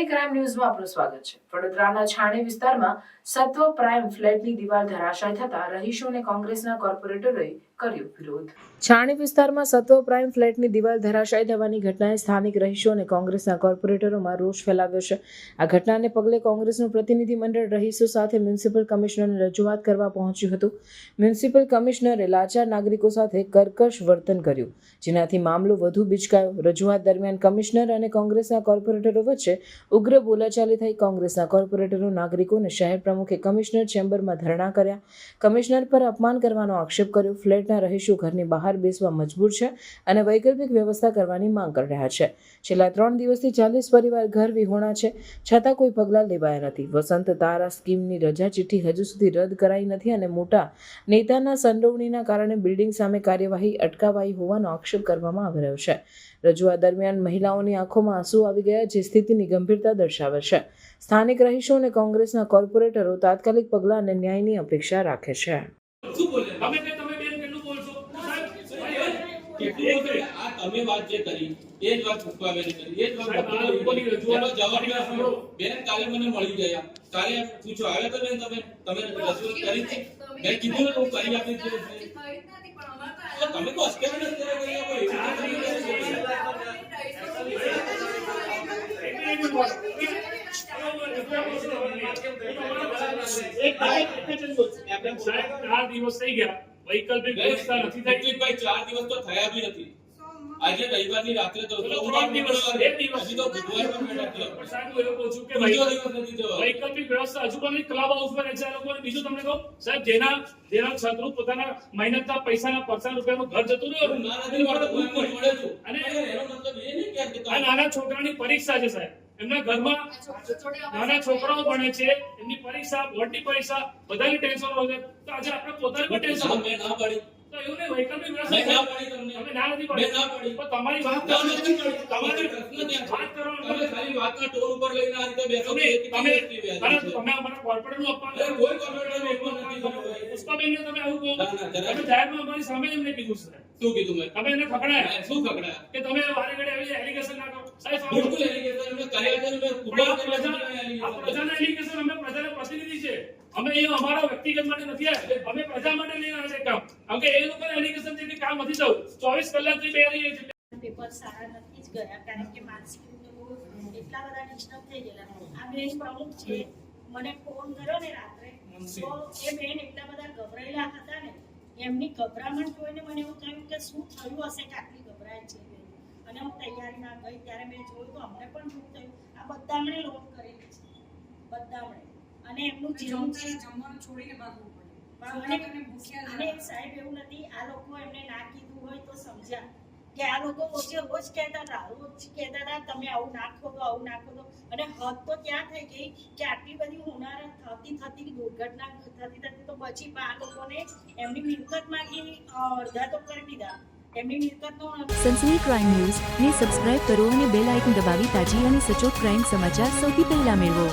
સનાતની crime ન્યૂઝમાં આપનું સ્વાગત છે. વડોદરાના છાણી વિસ્તારમાં સત્વ પ્રાઇમ ફ્લેટની દિવાલ ધરાશાય થતા રહીશો અને કોંગ્રેસના કોર્પોરેટરોએ કર્યો વિરોધ. છાણી વિસ્તારમાં સત્વ પ્રાઇમ ફ્લેટની દિવાલ ધરાશાય થવાની ઘટનાએ સ્થાનિક રહીશો અને કોંગ્રેસના કોર્પોરેટરોમાં રોષ ફેલાવ્યો છે. આ ઘટનાને પગલે કોંગ્રેસનું પ્રતિનિધિ મંડળ રહીશો સાથે મ્યુનિસિપલ કમિશનરને રજૂઆત કરવા પહોંચ્યું હતું. મ્યુનિસિપલ કમિશનરે લાચાર નાગરિકો સાથે કર્કશ વર્તન કર્યું, જેનાથી મામલો વધુ બિચકાયો. રજૂઆત દરમિયાન કમિશનર અને કોંગ્રેસના કોર્પોરેટરો વચ્ચે ઉગ્ર બોલાચાલી થઈ કોંગ્રેસના કોર્પોરેટરો નાગરિકોને શહેર પ્રમુખે કમિશનર ચેમ્બરમાં ધરણા કર્યા. કમિશનર પર અપમાન કરવાનો આક્ષેપ કર્યો. ફ્લેટના રહીશો ઘરની બહાર બેસવા મજબૂર છે અને વૈકલ્પિક વ્યવસ્થા કરવાની માંગ કરી રહ્યા છે. છેલ્લા ત્રણ દિવસથી ચાલીસ પરિવાર ઘર વિહોણા છે. છતાં કોઈ પગલાં લેવાયા નથી. વસંત તારા સ્કીમની રજા ચિઠ્ઠી હજુ સુધી રદ કરાઈ નથી અને મોટા નેતાના સંડોવણીના કારણે બિલ્ડિંગ સામે કાર્યવાહી અટકાવાઈ હોવાનો આક્ષેપ કરવામાં આવી રહ્યો છે. રજૂઆત દરમિયાન મહિલાઓની આંખોમાં આંસુ આવી ગયા, જે સ્થિતિની ગંભીરતા દર્શાવે છે. સ્થાનિક રહીશો અને કોંગ્રેસના કોર્પોરેટરો તાત્કાલિક પગલાં અને ન્યાયની અપેક્ષા રાખે છે. તમે વાત જે કરી એ જ વાત કરી એ જ વાત જવાબ. બેન કાલે મને મળી ગયા. કાલે પૂછો તો બેન તમે? તમે રજૂઆત કરી હતી મેં કીધું હું કરી આપી છે. તમે તો અસ્કેર નથી કર્યા કોઈ કોઈ એવી ચાર રીતે દિવસ કરી છે. એક મિનિટ ઊભો રહો. સાહેબ દિવસ થઈ ગયા વૈકલ્પિક વ્યવસ્થા નથી થઈ દિલીપભાઈ, ચાર દિવસ તો થયા બી નથી આજે રવિવારની રાત્રે તો ત્રણ દિવસ, તો બુધવાર સાહેબ પણ બીજું તમને કહું સાહેબ જેના જેના છાત્રો પોતાના મહેનતના પૈસાના પચાસ રૂપિયાનું ઘર જતું રહ્યું ના નથી મળતું. અને- એનો મતલબ એ નહીં કે નાના છોકરાની પરીક્ષા છે સાહેબ એમના ઘરમાં નાના છોકરાઓ ભણે છે એમની પરીક્ષા બોર્ડની પરીક્ષા બધાની ટેન્શન હોય છે તો આજે આપણે પોતાની પણ ટેન્શન ના, પડી ના પાડી. શું કીધું મેં? તમે એને ખકડાયા શું ખકડાયા? કે તમે મારી ઘડે આવી એલિગેશન ના સાહેબ. બિલકુલ allegation એમને કર્યા છે પ્રજાના allegation અમે પ્રજાના પ્રતિનિધિ છે. અમે અહીંયા અમારા વ્યક્તિગત માટે નથી આવ્યા. અમે પ્રજા માટે લઈને આવ્યા છે કામ. કારણ કે એ લોકોને એલિગેશન છે કે કામ નથી થયું. ચોવીસ કલાકથી બે રહીએ છીએ પેપર સારા નથી જ ગયા કારણ કે માનસિક રીતે એટલા બધા ડિસ્ટર્બ થઈ ગયેલા. આ બેન પ્રમુખ છે. મને ફોન કર્યો ને રાત્રે તો એ બેન એટલા બધા ગભરાયેલા હતા ને એમની ગભરામણ જોઈને મને એવું થયું કે શું થયું હશે કે આટલી ગભરાય છે અને હું તૈયારીમાં ગઈ ત્યારે મેં જોયું તો અમને પણ દુઃખ થયું. આ બધામણે લોન કરેલી છે. બધામણે. અને એમનું જીવન છે. જમવાનું છોડીને ભાગવું પડે. અને ભૂખ્યા અને સાહેબ એવું નથી આ લોકો એમને ના કીધું હોય તો સમજ્યા. કે આ લોકો રોજે રોજ કહેતા હતા રોજ કહેતા હતા તમે આવું નાખો તો આવું નાખો તો અને હદ તો ક્યાં થઈ ગઈ કે આટલી બધી હોનારત થતી થતી દુર્ઘટના થતી થતી તો પછી આ લોકોને એમની મિલકત માંગી અડધા તો કરી દીધા. સનસની ક્રાઇમ ન્યૂઝ ને સબસ્ક્રાઇબ કરો અને બેલ આઇકન દબાવી તાજી અને સચોટ ક્રાઇમ સમાચાર સૌથી પહેલા મેળવો.